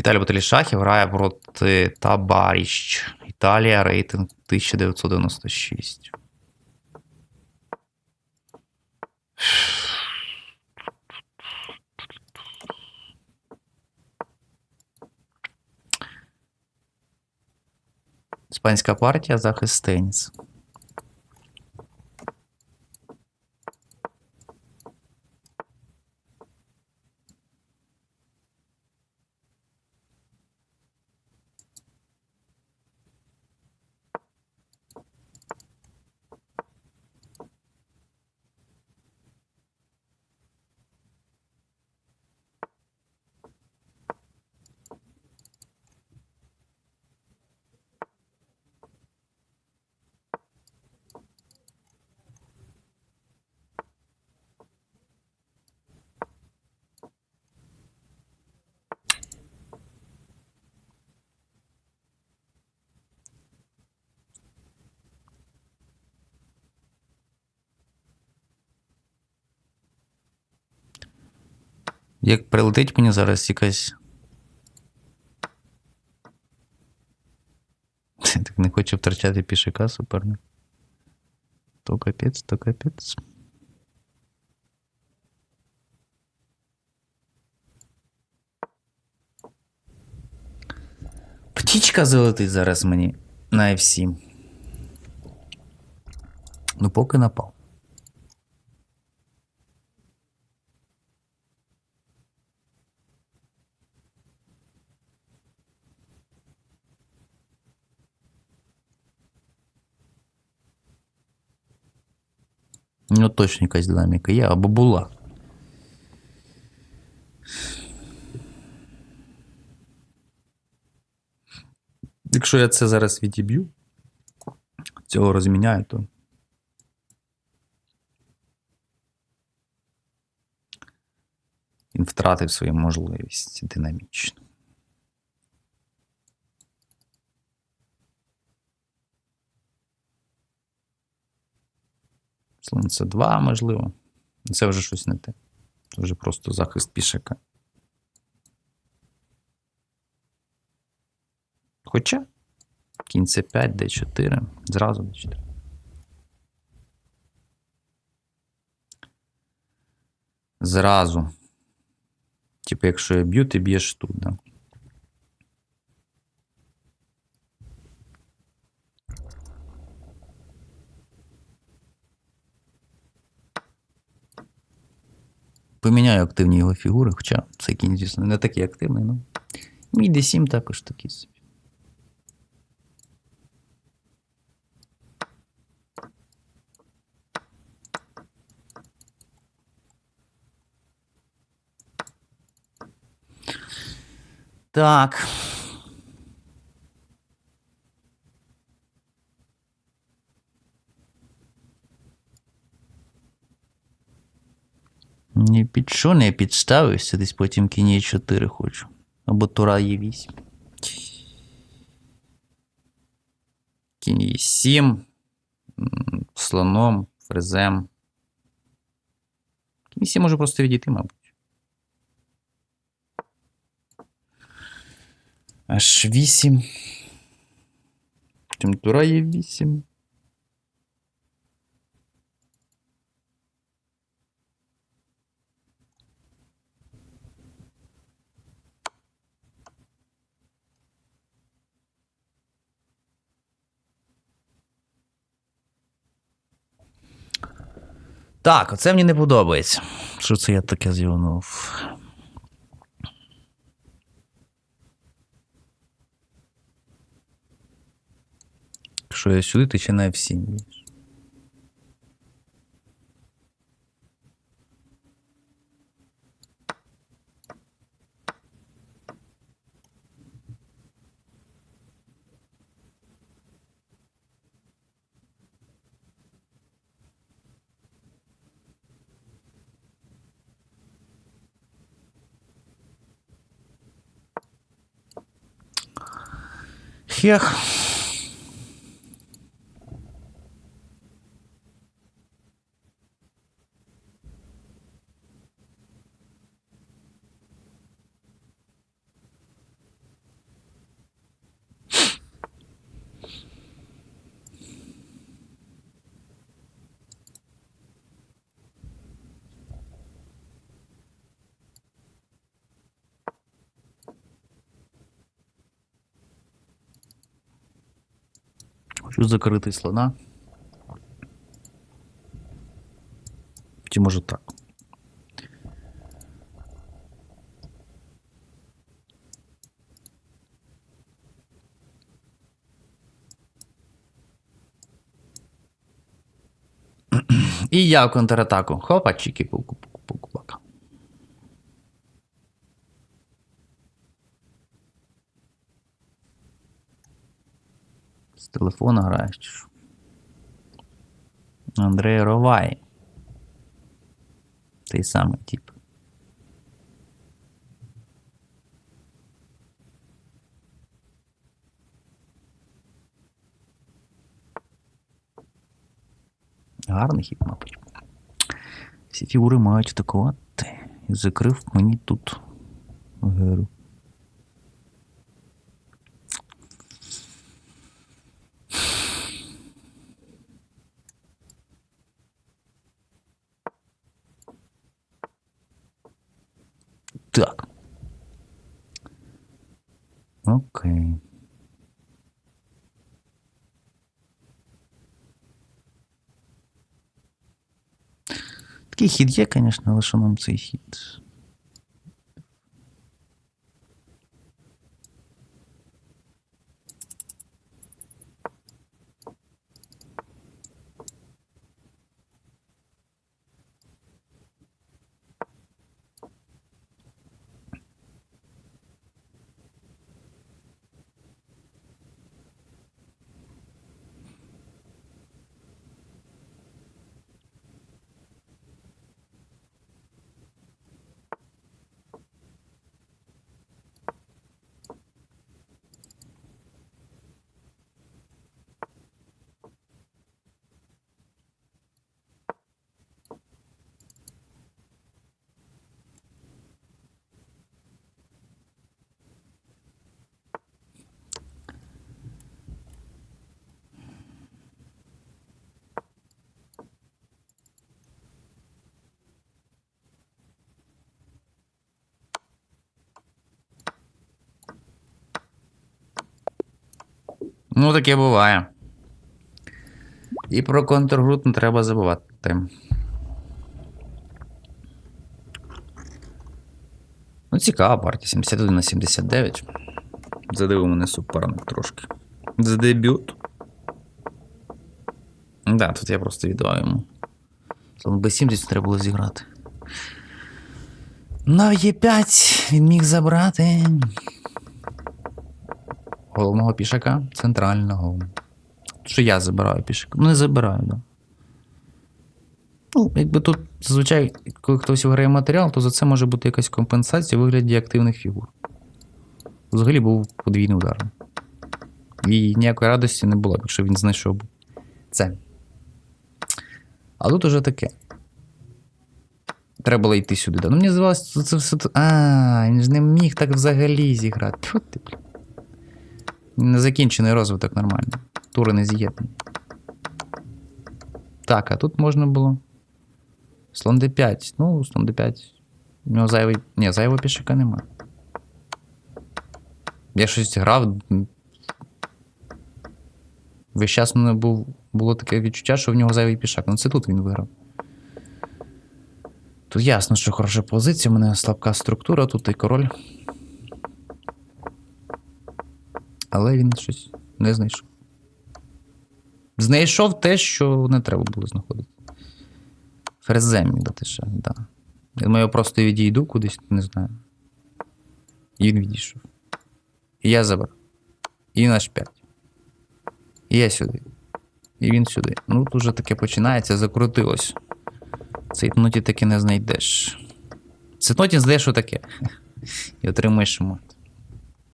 Віталій Баталій Шахів грає проти Табаріщ. Італія, рейтинг 1996. Іспанська партія захист теніс. Як прилетить мені зараз якась. Так не хочу втрачати пішака суперник. То капець, то капець. Птічка залетить зараз мені на F7. Ну, поки напав. Ну, точно якась динаміка є, або була. Якщо я це зараз відіб'ю, цього розміняю, то. Він втратив свою можливість динамічно. Це 2, можливо. Це вже щось не те. Це вже просто захист пішака. Хоча кінь це 5, d4, зразу d4. Зразу. Типу, якщо я б'ю, ти б'єш тут, да. Поміняю активні його фігури, хоча цей кінь, звісно, не такий активний, ну. Мій D7 також такий собі. Так. Ні під що не підставився, десь потім кінь 4 хочу. Або тура є 8. Кінь є 7. Слоном, фрезем. Кінь 7 може просто відійти, мабуть. Аж 8. Потім тура є 8. Так, оце мені не подобається. Що це я таке зівнув? Що я сюди, ти ще на F7 б'єш. Хочу закрити слона. Чи може так? І я в контратаку. Хопа, пуку, пуку, З телефона граєш чи що? Андрей Ровай. Той самий тип. Гарний хід, мабуть. Всі фігури мають атакувати. І закрив мені тут геру. Так. Окей. Такий хід є, звісно, але що нам цей хід? Ну, таке буває. І про контргрут не треба забувати. Ну, цікава партія. 71 на 79. Задивив мене суперник трошки. За дебют. Да, тут я просто віддав йому. Слон B70 треба було зіграти. На Е5 він міг забрати. Головного пішака центрального. Що я забираю пішака? Ну, не забираю, да. Ну, якби тут зазвичай, коли хтось виграє матеріал, то за це може бути якась компенсація у вигляді активних фігур. Взагалі був подвійний удар. І ніякої радості не було, якщо він знайшов це. А тут уже таке. Треба було йти сюди. Да. Ну, мені здавалося, це все. А, він ж не міг так взагалі зіграти. Тьфу ти, бля. Незакінчений розвиток нормально. Тури не з'єднані. Так, а тут можна було. Слон D5. Ну, слон D5. У нього зайвий. Ні, зайвого пішака нема. Я щось грав. Весь час мене був, було таке відчуття, що в нього зайвий пішак. Ну це тут він виграв. Тут ясно, що хороша позиція, у мене слабка структура, тут і король. Але він щось не знайшов. Знайшов те, що не треба було знаходити. Ферзем дати ще, да. Я думаю, просто відійду кудись, не знаю. І він відійшов. І я забрав. І наш 5. І я сюди. І він сюди. Ну, тут вже таке починається, закрутилось. Цей ноті таки не знайдеш. Це ноті знаєш, що. І отримаєш йому